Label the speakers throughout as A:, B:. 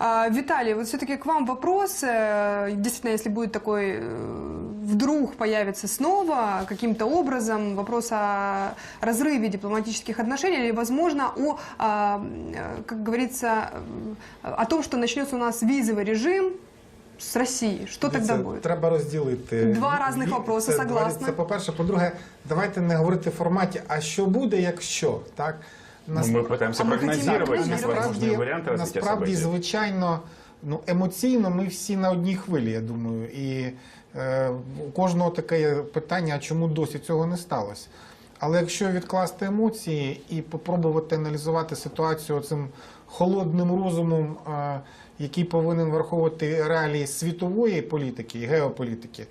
A: А, Виталий, вот все-таки к вам вопрос. Э, Действительно, если будет такой, э, вдруг появится снова каким-то образом вопрос о разрыве дипломатических отношений или, возможно, о, а, э, как говорится, э, о том, что начнется у нас визовый режим с Россией. Что тогда
B: Дивіться,
A: будет?
B: Треба розділити.
A: Два різних
B: Ві-
A: вопроси,
B: це,
A: согласна.
B: Це по-перше. По-друге, давайте не говорити в форматі, а що буде, якщо. Так?
C: Ну,
B: Нас-
C: мы пытаемся
A: А мы хотим
C: прогнозировать
A: прогнозировать.
C: возможные варианты развития
B: насправді,
C: событий.
B: звичайно, ну, емоційно ми всі на одній хвилі, я думаю. І е, у кожного таке питання, а чому досі цього не сталося. Але якщо відкласти емоції і попробувати аналізувати ситуацію цим холодним розумом, е, який повинен враховувати реалії світової політики і геополітики,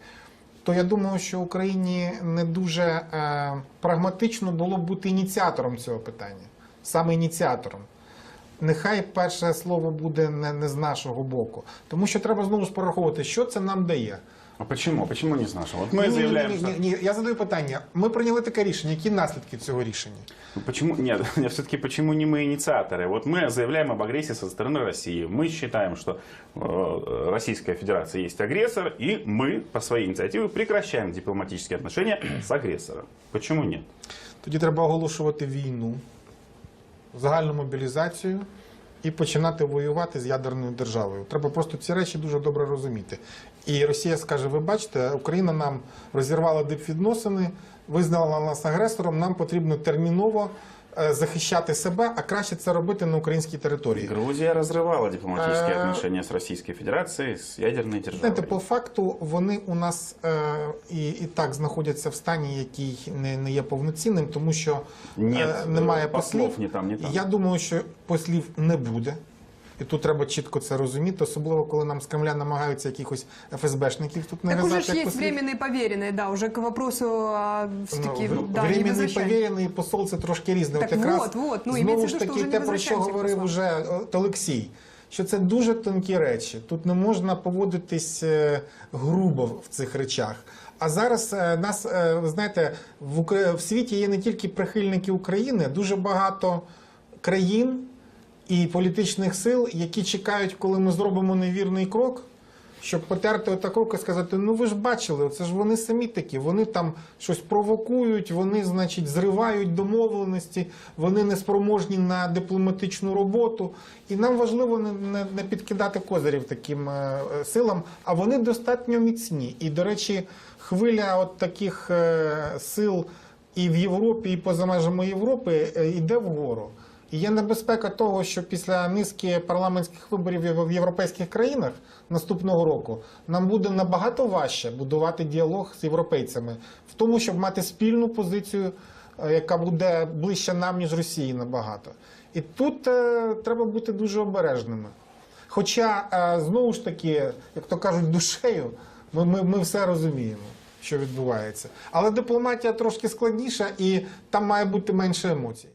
B: то я думаю, що Україні не дуже е, прагматично було б бути ініціатором цього питання, саме ініціатором. Нехай перше слово буде не, не з нашого боку, тому що треба знову ж пораховувати, що це нам дає.
C: А почему? Почему не с нашего? Вот мы
B: Ні, ні,
C: заявляем,
B: ні,
C: что...
B: ні, ні, я задаю питання. Ми прийняли таке рішення. Які наслідки цього рішення?
C: Ну, Почему? Нет, все-таки почему не мы инициаторы? Вот мы заявляем об агрессии со стороны России. Мы считаем, что э, Российская Федерация есть агрессор, и мы по своей инициативе прекращаем дипломатические отношения с агрессором. Почему нет?
B: Тоді треба оголошувати війну, загальну мобілізацію і починати воювати з ядерною державою. Треба просто ці речі дуже добре розуміти. І Росія скаже: ви бачите, Україна нам розірвала дипвідносини, визнала нас агресором. Нам потрібно терміново захищати себе, а краще це робити на українській території.
C: Грузія розривала
B: дипломатичні
C: відносини з Російською Федерацією, з ядерною державою.
B: Знаєте, по факту вони у нас е, і, і так знаходяться в стані, який не, не є повноцінним, тому що
C: Нет,
B: е, немає
C: е,
B: послів.
C: ні там, ні там.
B: Я думаю, що послів не буде. І тут треба чітко це розуміти, особливо коли нам з Кремля намагаються якихось ФСБшників тут
A: Так уже
B: нав'язати.
A: ж есть
B: послів.
A: временные да, уже к вопросу все-таки,
B: Ну,
A: да,
B: временний повірений посол це трошки різне.
A: Так
B: От якраз
A: вот, вот, ну,
B: знову ж таки
A: вже
B: те, про що говорив уже Олексій, що це дуже тонкі речі. Тут не можна поводитись е, грубо в цих речах. А зараз е, нас, е, ви знаєте, в, в світі є не тільки прихильники України, дуже багато країн і політичних сил, які чекають, коли ми зробимо невірний крок. Щоб потерти отаку і сказати, ну ви ж бачили, це ж вони самі такі, вони там щось провокують, вони, значить, зривають домовленості, вони неспроможні на дипломатичну роботу. І нам важливо не, не, не підкидати козирів таким е, е, силам, а вони достатньо міцні. І, до речі, хвиля от таких е, сил і в Європі, і поза межами Європи е, йде вгору. І є небезпека того, що після низки парламентських виборів в європейських країнах наступного року нам буде набагато важче будувати діалог з європейцями в тому, щоб мати спільну позицію, е, яка буде ближче нам, ніж Росії набагато. І тут е, треба бути дуже обережними. Хоча, е, знову ж таки, як то кажуть, душею, ми, ми, ми все розуміємо, що відбувається. Але дипломатія трошки складніша, і там має бути менше емоцій.